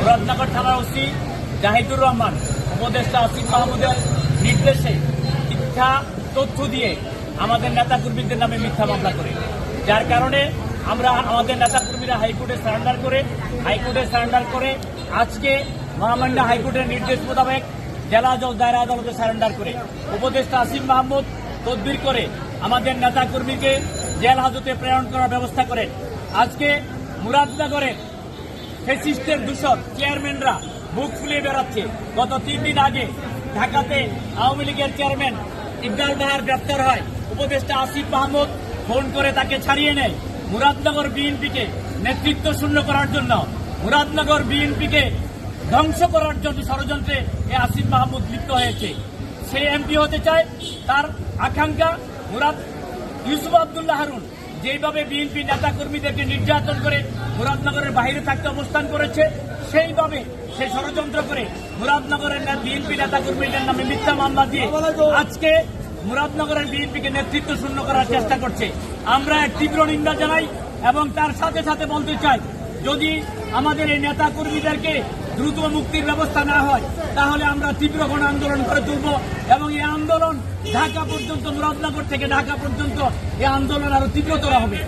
মুরাদনগর থানার ওসি জাহিদুর রহমান, উপদেষ্টা আসিফ মাহমুদের নির্দেশে মিথ্যা তথ্য দিয়ে আমাদের নেতাকর্মীদের নামে মিথ্যা মামলা করে। যার কারণে আমরা আমাদের নেতাকর্মীরা হাইকোর্টে সারেন্ডার করে, হাইকোর্টে সারেন্ডার করে আজকে মহামান্য হাইকোর্টের নির্দেশ মোতাবেক জেলা জজ দায়রা আদালতে সারেন্ডার করে। উপদেষ্টা আসিফ মাহমুদ তদবির করে আমাদের নেতাকর্মীকে জেল হাজতে প্রেরণ করার ব্যবস্থা করেন। আজকে মুরাদনগরে ফেসিস্টের দূষণ চেয়ারম্যানরা বুক ফুলিয়ে বেড়াচ্ছে। গত তিন দিন আগে ঢাকাতে আওয়ামী লীগের চেয়ারম্যান ইকবাল বাহার গ্রেপ্তার হয়। উপদেষ্টা আসিফ মাহমুদ ফোন করে তাকে ছাড়িয়ে নেয়। মুরাদনগর বিএনপিকে নেতৃত্ব শূন্য করার জন্য। মুরাদনগর বিএনপিকে ধ্বংস করার জন্য ষড়যন্ত্রে এ আসিফ মাহমুদ লিপ্ত হয়েছে। সে এমপি হতে চায়, তার আকাঙ্ক্ষা মুরাদ ইউসুফ আবদুল্লাহ হারুন। যেভাবে বিএনপি নেতা কর্মীদেরকে নির্যাতন করে মুরাদনগরের বাইরে থাকতে অবস্থান করেছে, সেইভাবে সে ষড়যন্ত্র করে মুরাদনগরের বিএনপি নেতা কর্মীদের নামে মিথ্যা মামলা দিয়ে আজকে মুরাদনগরের বিএনপিকে নেতৃত্ব শূন্য করার চেষ্টা করছে। আমরা এক তীব্র নিন্দা জানাই এবং তার সাথে সাথে বলতে চাই, যদি আমাদের এই নেতা কর্মীদেরকে দ্রুত মুক্তির ব্যবস্থা না হয়, তাহলে আমরা তীব্র গণ আন্দোলন করে তুলব এবং এই আন্দোলন ঢাকা পর্যন্ত, মুরাদনগর থেকে ঢাকা পর্যন্ত এই আন্দোলন আরও তীব্রতর হবে।